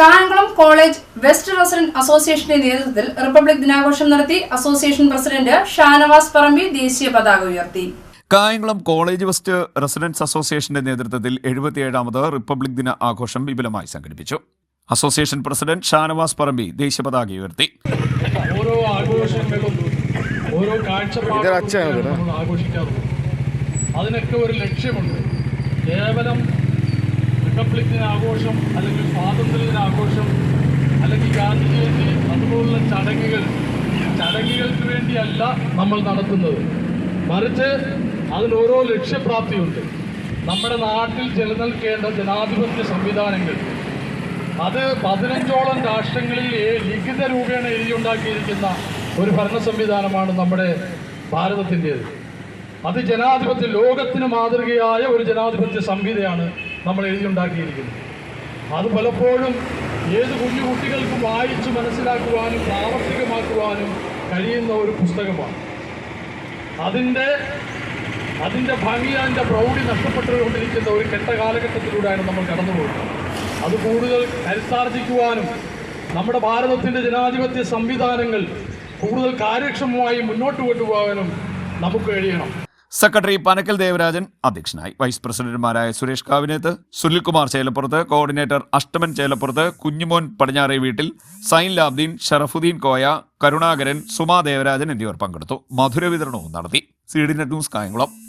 Kayamkulam college west resident അസോസിയേഷന്റെ നേതൃത്വത്തിൽ republic ദിനാഘോഷം നടത്തി അസോസിയേഷൻ പ്രസിഡന്റ് ഷാനവാസ് പറമ്പി ദേശീയ പതാക ഉയർത്തി. കായംകുളം കോളേജ് വെസ്റ്റ് റെസിഡൻസ് അസോസിയേഷന്റെ നേതൃത്വത്തിൽ എഴുപത്തിയേഴാമത് റിപ്പബ്ലിക് ദിന ആഘോഷം വിപുലമായി സംഘടിപ്പിച്ചു. അസോസിയേഷൻ പ്രസിഡന്റ് ഷാനവാസ് പറമ്പി ദേശീയ പതാക ഉയർത്തി. ഓരോ ആഘോഷങ്ങളും ഓരോ ആഘോഷിക്കാറുണ്ട്. അതിനൊക്കെ ഒരു ലക്ഷ്യമുണ്ട്. കേവലം റിപ്പബ്ലിക് ആഘോഷം അല്ലെങ്കിൽ സ്വാതന്ത്ര്യ ദിനാഘോഷം അല്ലെങ്കിൽ ഗാന്ധി ജയന്തി അതുപോലുള്ള ചടങ്ങുകൾ ചടങ്ങുകൾക്ക് വേണ്ടിയല്ല നമ്മൾ നടത്തുന്നത്. മറിച്ച് അതിനോരോ ലക്ഷ്യപ്രാപ്തിയുണ്ട്. നമ്മുടെ നാട്ടിൽ നിലനിൽക്കേണ്ട ജനാധിപത്യ സംവിധാനങ്ങൾ. അത് പതിനഞ്ചോളം രാഷ്ട്രങ്ങളിൽ ലിഖിത രൂപേണ എഴുതിയുണ്ടാക്കിയിരിക്കുന്ന ഒരു ഭരണ സംവിധാനമാണ് നമ്മുടെ ഭാരതത്തിന്റേത്. അത് ജനാധിപത്യ ലോകത്തിന് മാതൃകയായ ഒരു ജനാധിപത്യ സംഹിതയാണ് നമ്മൾ എഴുതിയുണ്ടാക്കിയിരിക്കുന്നത് അത് പലപ്പോഴും ഏത് കുഞ്ഞു കുട്ടികൾക്കും വായിച്ച് മനസ്സിലാക്കുവാനും പ്രാവർത്തികമാക്കുവാനും കഴിയുന്ന ഒരു പുസ്തകമാണ്. അതിന്റെ അതിന്റെ ഭംഗി അതിന്റെ പ്രൗഢി നഷ്ടപ്പെട്ടുകൊണ്ടിരിക്കുന്ന ഒരു കെട്ട കാലഘട്ടത്തിലൂടെയാണ് നമ്മൾ കടന്നുപോകുന്നത് അത് കൂടുതൽ കരുത്താർജിക്കുവാനും നമ്മുടെ ഭാരതത്തിന്റെ ജനാധിപത്യ സംവിധാനങ്ങൾ കൂടുതൽ കാര്യക്ഷമമായി മുന്നോട്ട് കൊണ്ടുപോകാനും നമുക്ക് കഴിയണം. സെക്രട്ടറി പനക്കൽ ദേവരാജൻ അധ്യക്ഷനായി. വൈസ് പ്രസിഡന്റുമാരായ സുരേഷ് കാവിനേത്ത് സുനിൽകുമാർ ചേലപ്പുറത്ത് കോർഡിനേറ്റർ അഷ്ടമൻ ചേലപ്പുറത്ത് കുഞ്ഞുമോൻ പടിഞ്ഞാറേ വീട്ടിൽ സൈൻ ലാബ്ദീൻ ഷറഫുദ്ദീൻ കോയ കരുണാകരൻ സുമാ ദേവരാജൻ എന്നിവർ പങ്കെടുത്തു. മധുര വിതരണവും നടത്തി. C news Kayamkulam.